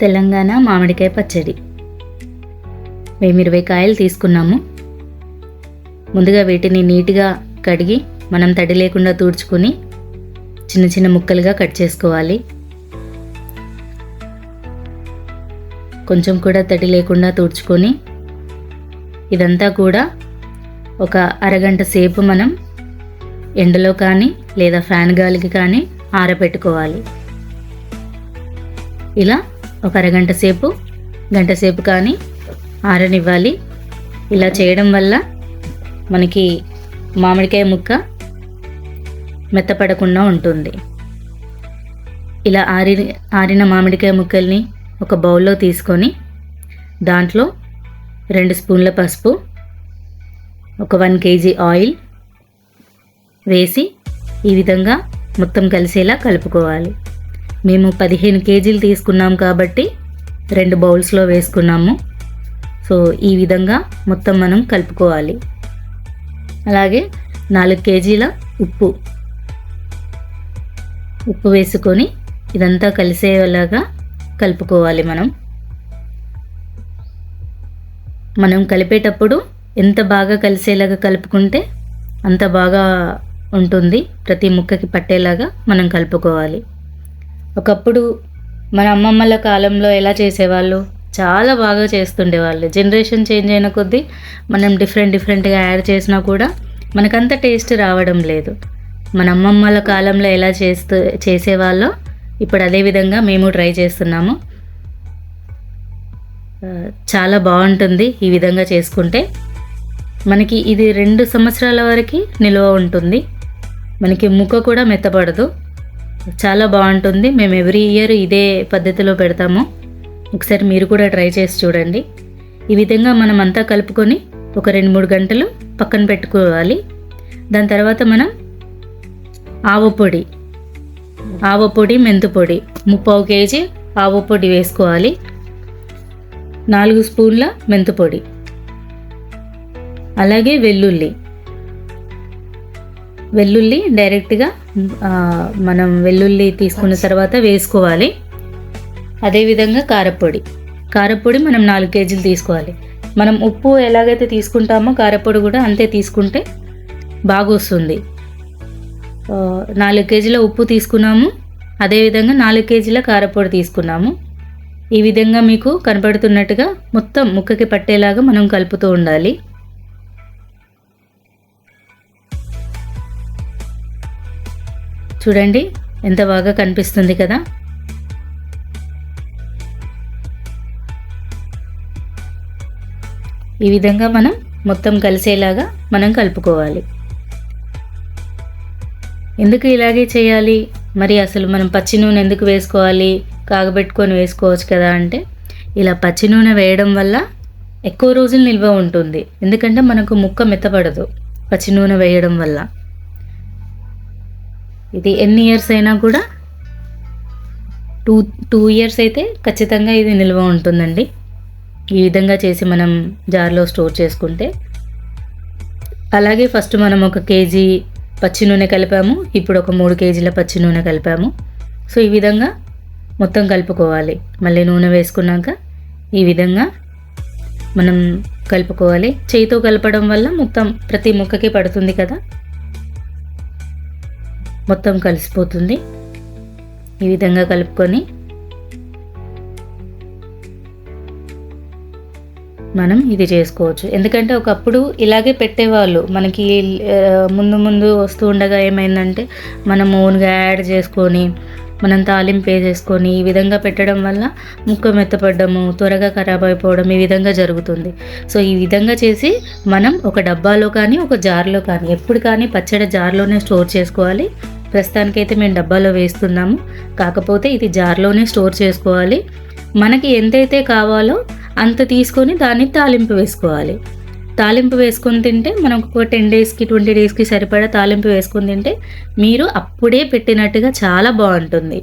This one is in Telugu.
తెలంగాణ మామిడికాయ పచ్చడి. మేము ఇరవై కాయలు తీసుకున్నాము. ముందుగా వీటిని నీట్గా కడిగి మనం తడి లేకుండా తుడుచుకొని చిన్న చిన్న ముక్కలుగా కట్ చేసుకోవాలి. కొంచెం కూడా తడి లేకుండా తుడుచుకొని ఇదంతా కూడా ఒక అరగంట సేపు మనం ఎండలో కానీ లేదా ఫ్యాన్ గాలికి కానీ ఆరబెట్టుకోవాలి ఇలా ఒక అరగంట సేపు గంట సేపు కానీ ఆరనివ్వాలి. ఇలా చేయడం వల్ల మనకి మామిడికాయ ముక్క మెత్తపడకుండా ఉంటుంది. ఇలా ఆరి ఆరిన మామిడికాయ ముక్కల్ని ఒక బౌల్లో తీసుకొని దాంట్లో రెండు స్పూన్ల పసుపు ఒక వన్ కేజీ ఆయిల్ వేసి ఈ విధంగా మొత్తం కలిసేలా కలుపుకోవాలి. మేము పదిహేను కేజీలు తీసుకున్నాం కాబట్టి రెండు బౌల్స్లో వేసుకున్నాము. సో ఈ విధంగా మొత్తం మనం కలుపుకోవాలి. అలాగే నాలుగు కేజీల ఉప్పు. ఉప్పు వేసుకొని ఇదంతా కలిసేలాగా కలుపుకోవాలి మనం. మనం కలిపేటప్పుడు ఎంత బాగా కలిసేలాగా కలుపుకుంటే అంత బాగా ఉంటుంది. ప్రతి ముక్కకి పట్టేలాగా మనం కలుపుకోవాలి. ఒకప్పుడు మన అమ్మమ్మల కాలంలో ఎలా చేసేవాళ్ళు? చాలా బాగా చేస్తుండేవాళ్ళు. జనరేషన్ చేంజ్ అయిన కొద్దీ మనం డిఫరెంట్ డిఫరెంట్గా యాడ్ చేసినా కూడా మనకంత టేస్ట్ రావడం లేదు. మన అమ్మమ్మల కాలంలో ఎలా చేస్తూ చేసేవాళ్ళో ఇప్పుడు అదే విధంగా మేము ట్రై చేస్తున్నాము. చాలా బాగుంటుంది ఈ విధంగా చేసుకుంటే. మనకి ఇది రెండు సంవత్సరాల వరకు నిల్వ ఉంటుంది. మనకి ముక్క కూడా మెత్తపడదు. చాలా బాగుంటుంది. మేము ఎవ్రీ ఇయర్ ఇదే పద్ధతిలో పెడతాము. ఒకసారి మీరు కూడా ట్రై చేసి చూడండి. ఈ విధంగా మనం అంతా కలుపుకొని ఒక రెండు మూడు గంటలు పక్కన పెట్టుకోవాలి. దాని తర్వాత మనం ఆవపొడి పొడి ఆవ పొడి మెంతు ముప్పావు కేజీ ఆవపొడి వేసుకోవాలి. నాలుగు స్పూన్ల మెంతుపొడి అలాగే వెల్లుల్లి. వెల్లుల్లి డైరెక్ట్గా మనం వెల్లుల్లి తీసుకున్న తర్వాత వేసుకోవాలి. అదేవిధంగా కారపొడి. కారపొడి మనం నాలుగు కేజీలు తీసుకోవాలి. మనం ఉప్పు ఎలాగైతే తీసుకుంటామో కారపొడి కూడా అంతే తీసుకుంటే బాగా వస్తుంది నాలుగు కేజీల ఉప్పు తీసుకున్నాము. అదేవిధంగా నాలుగు కేజీల కారపొడి తీసుకున్నాము. ఈ విధంగా మీకు కనపడుతున్నట్టుగా మొత్తం ముక్కకి పట్టేలాగా మనం కలుపుతూ ఉండాలి. చూడండి ఎంత బాగా కనిపిస్తుంది కదా. ఈ విధంగా మనం మొత్తం కలిసేలాగా మనం కలుపుకోవాలి. ఎందుకు ఇలాగే చేయాలి? మరి అసలు మనం పచ్చి నూనె ఎందుకు వేసుకోవాలి? కాగబెట్టుకొని వేసుకోవచ్చు కదా అంటే ఇలా పచ్చి నూనె వేయడం వల్ల ఎక్కువ రోజులు నిల్వ ఉంటుంది. ఎందుకంటే మనకు ముక్క మెత్తపడదు పచ్చి నూనె వేయడం వల్ల. ఇది ఎన్ని ఇయర్స్ అయినా కూడా టూ టూ ఇయర్స్ అయితే ఖచ్చితంగా ఇది నిల్వ ఉంటుందండి. ఈ విధంగా చేసి మనం జార్లో స్టోర్ చేసుకుంటే. అలాగే ఫస్ట్ మనం ఒక కేజీ పచ్చి నూనె కలిపాము. ఇప్పుడు ఒక మూడు కేజీల పచ్చి నూనె కలిపాము. సో ఈ విధంగా మొత్తం కలుపుకోవాలి. మళ్ళీ నూనె వేసుకున్నాక ఈ విధంగా మనం కలుపుకోవాలి. చేయితో కలపడం వల్ల మొత్తం ప్రతి ముక్కకి పడుతుంది కదా. మొత్తం కలిసిపోతుంది. ఈ విధంగా కలుపుకొని మనం ఇది చేసుకోవచ్చు. ఎందుకంటే ఒకప్పుడు ఇలాగే పెట్టేవాళ్ళు. మనకి ముందు ముందు వస్తూ ఉండగా ఏమైందంటే మనం ఓన్గా యాడ్ చేసుకొని మనం తాలింపు వేసేసుకొని ఈ విధంగా పెట్టడం వల్ల ముక్క మెత్తపడము త్వరగా ఖరాబ్ అయిపోవడం ఈ విధంగా జరుగుతుంది. సో ఈ విధంగా చేసి మనం ఒక డబ్బాలో కానీ ఒక జార్లో కానీ ఎప్పుడు కానీ పచ్చడి జార్లోనే స్టోర్ చేసుకోవాలి. ప్రస్తుతానికైతే మేము డబ్బాలో వేస్తున్నాము. కాకపోతే ఇది జార్లోనే స్టోర్ చేసుకోవాలి. మనకి ఎంతైతే కావాలో అంత తీసుకొని దాన్ని తాలింపు వేసుకోవాలి. తాలింపు వేసుకొని తింటే మనం ఒక టెన్ డేస్కి ట్వంటీ డేస్కి సరిపడా తాలింపు వేసుకొని తింటే మీరు అప్పుడే పెట్టినట్టుగా చాలా బాగుంటుంది.